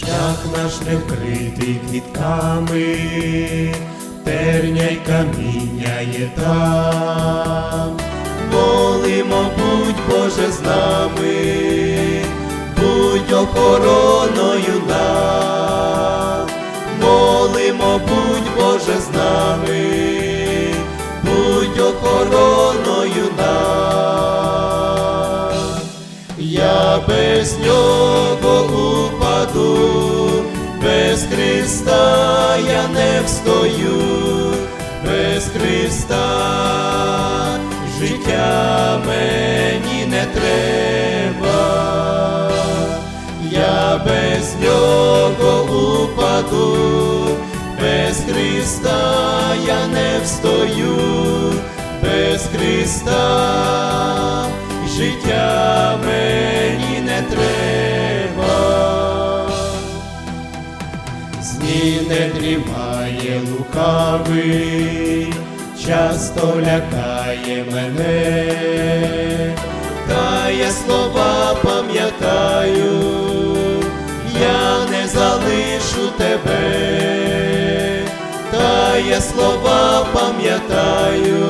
Шлях наш не вкритий квітками, терня й каміння є там. Молимо, будь Боже з нами, будь охороною нам. Молимо, будь Боже з нами, Я без нього упаду, без Христа я не встою, без Христа життя мені не треба, я без нього упаду, без Христа я не встою, без Христа життя треба. Зні не дрімає лукавий, часто лякає мене, та я слова пам'ятаю, я не залишу тебе, та я слова пам'ятаю,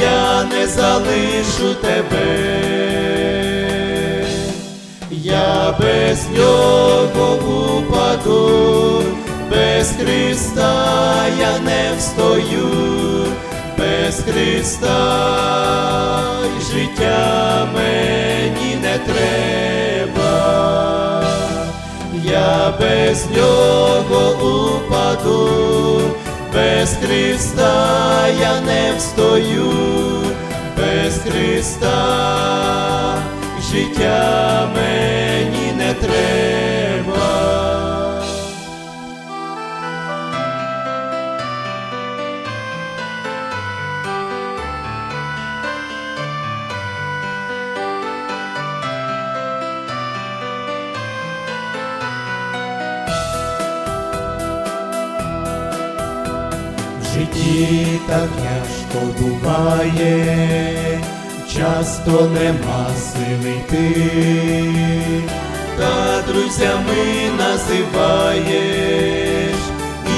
я не залишу тебе. Я без нього упаду, без Христа я не встою, без Христа життя мені не треба, я без нього упаду, без Христа я не встою, без Христа життя мені не треба. В житті так тяжко буває, часто нема сили йти, та друзями називаєш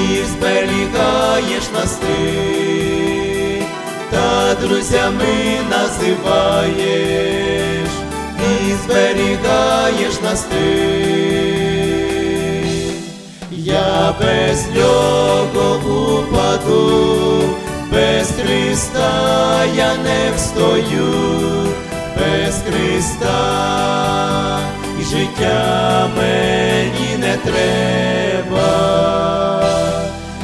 і зберігаєш нас ти, та друзями називаєш і зберігаєш нас ти. Я без нього упаду, Христа я не встою, без Христа. І життя мені не треба,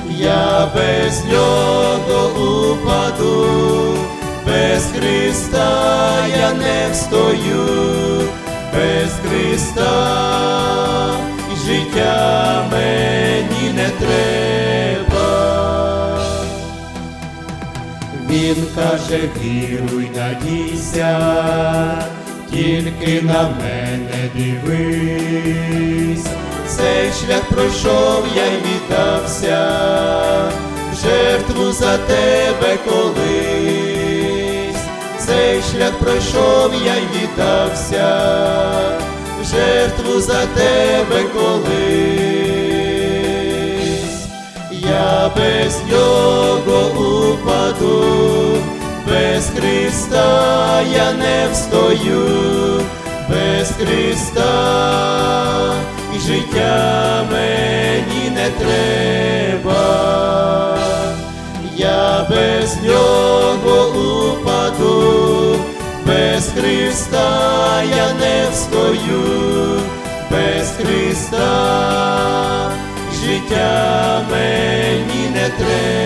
я без нього упаду, без Христа я не встою, без Христа. І життя мені не треба. Він каже, віруй, надійся, тільки на мене дивись, цей шлях пройшов, я й віддався, жертву за тебе колись, цей шлях пройшов, я й віддався, жертву за тебе колись, я без нього Христа я не встою, без Христа. Життя мені не треба, я без нього упаду, без Христа я не встою, без Христа. Життя мені не треба.